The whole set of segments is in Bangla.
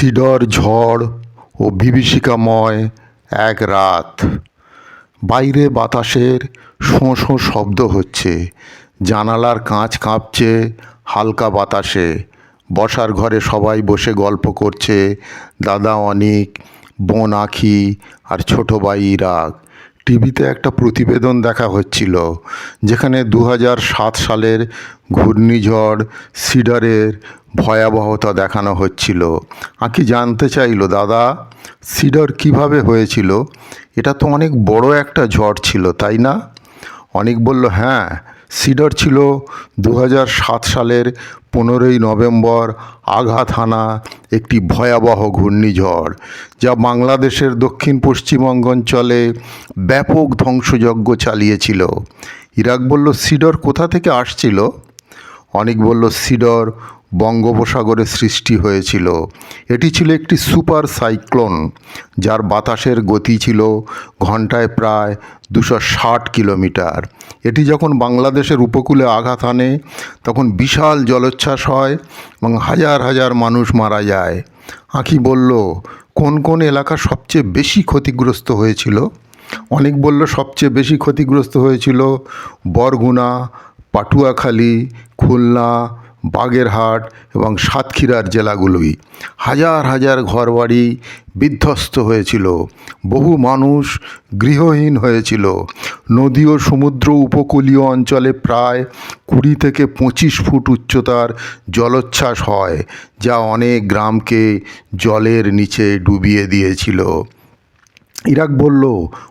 সিডর, ঝড় ও বিভীষিকাময় এক রাত। বাইরে বাতাসের শোঁ শোঁ শব্দ হচ্ছে। জানালার কাঁচ কাঁপছে হালকা বাতাসে। বসার ঘরে সবাই বসে গল্প করছে। দাদা অনিক, বোন আখি আর ছোটো ভাই ইরাক। টিভিতে একটা প্রতিবেদন দেখা হচ্ছিল, যেখানে দু হাজার সাত সালের ঘূর্ণিঝড় সিডারের ভয়াবহতা দেখানো হচ্ছিল। আঁকি জানতে চাইল, দাদা, সিডার কীভাবে হয়েছিল? এটা তো অনেক বড় একটা ঝড় ছিল, তাই না? অনেক বলল হ্যাঁ সিডার ছিল দু হাজার সাত সালের পনেরোই নভেম্বর আঘাত হানা একটি ভয়াবহ ঘূর্ণিঝড়, যা বাংলাদেশের দক্ষিণ পশ্চিমবঙ্গ অঞ্চলে ব্যাপক ধ্বংসযজ্ঞ চালিয়েছিল। ইরাক বলল, সিডর কোথা থেকে আসছিল? অনেক বলল, সিডর বঙ্গোপসাগরে সৃষ্টি হয়েছিল। এটি ছিল একটি সুপার সাইক্লোন, যার বাতাসের গতি ছিল ঘন্টায় প্রায় দুশো ষাট কিলোমিটার। এটি যখন বাংলাদেশের উপকূলে আঘাত আনে, তখন বিশাল জলোচ্ছ্বাস হয় এবং হাজার হাজার মানুষ মারা যায়। আঁকি বলল, কোন কোন এলাকা সবচেয়ে বেশি ক্ষতিগ্রস্ত হয়েছিল? অনেক বলল, সবচেয়ে বেশি ক্ষতিগ্রস্ত হয়েছিল বরগুনা, পাটুয়াখালী, খুলনা বাগেরহাট এবং সাতক্ষীরার জেলাগুলোই। হাজার হাজার ঘরবাড়ি বিধ্বস্ত হয়েছিল। বহু মানুষ গৃহহীন হয়েছিল। নদী ও সমুদ্র উপকূলীয় অঞ্চলে প্রায় কুড়ি থেকে পঁচিশ ফুট উচ্চতার জলোচ্ছ্বাস হয়, যা অনেক গ্রামকে জলের নিচে ডুবিয়ে দিয়েছিল। ইরাক বলল,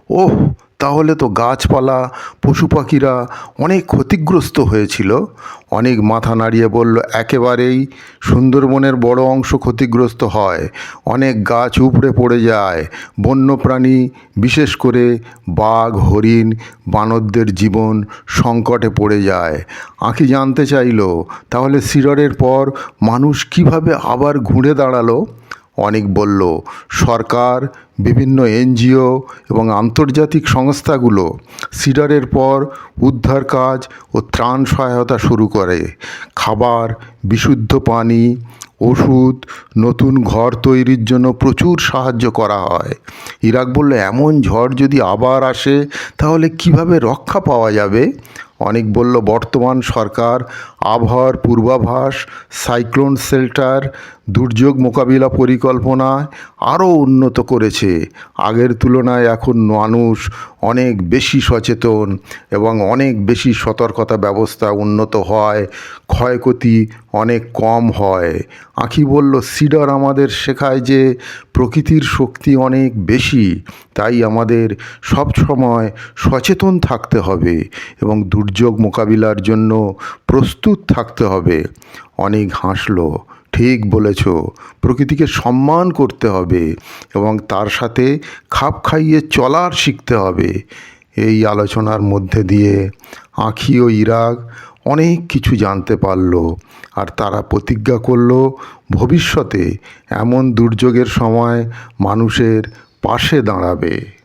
ওহ তাহলে তো গাছপালা পশু পাখিরা অনেক ক্ষতিগ্রস্ত হয়েছিল। অনেক মাথা নাড়িয়ে বলল, একেবারেই সুন্দরবনের বড় অংশ ক্ষতিগ্রস্ত হয়। অনেক গাছ উপড়ে পড়ে যায়। বন্যপ্রাণী, বিশেষ করে বাঘ, হরিণ, বানরদের জীবন সংকটে পড়ে যায়। আঁকি জানতে চাইল, তাহলে সিডরের পর মানুষ কীভাবে আবার ঘুরে দাঁড়াল? অনেক বলল, সরকার বিভিন্ন এনজিও এবং আন্তর্জাতিক সংস্থাগুলো সিডারের পর উদ্ধার কাজ ও ত্রাণ সহায়তা শুরু করে। খাবার, বিশুদ্ধ পানি, ওষুধ, নতুন ঘর তৈরির জন্য প্রচুর সাহায্য করা হয়। ইরাক বলল, এমন ঝড় যদি আবার আসে, তাহলে কীভাবে রক্ষা পাওয়া যাবে? অনেক বলল, বর্তমান সরকার, আবহাওয়ার পূর্বাভাস, সাইক্লোন শেল্টার, দুর্যোগ মোকাবিলা পরিকল্পনা আরও উন্নত করেছে। আগের তুলনায় এখন মানুষ অনেক বেশি সচেতন এবং অনেক বেশি সতর্কতা ব্যবস্থা উন্নত হয়, ক্ষয়ক্ষতি অনেক কম হয়। আঁখি বলল, সিডার আমাদের শেখায় যে প্রকৃতির শক্তি অনেক বেশি, তাই আমাদের সব সময় সচেতন থাকতে হবে এবং দুর্যোগ মোকাবিলার জন্য প্রস্তুত থাকতে হবে। অনেক হাসলো। ঠিক বলেছ। প্রকৃতিকে সম্মান করতে হবে এবং তার সাথে খাপ খাইয়ে চলার শিখতে হবে। এই আলোচনার মধ্যে দিয়ে আঁখি ও ইরাক অনেক কিছু জানতে পারল আর তারা প্রতিজ্ঞা করল, ভবিষ্যতে এমন দুর্যোগের সময় মানুষের পাশে দাঁড়াবে।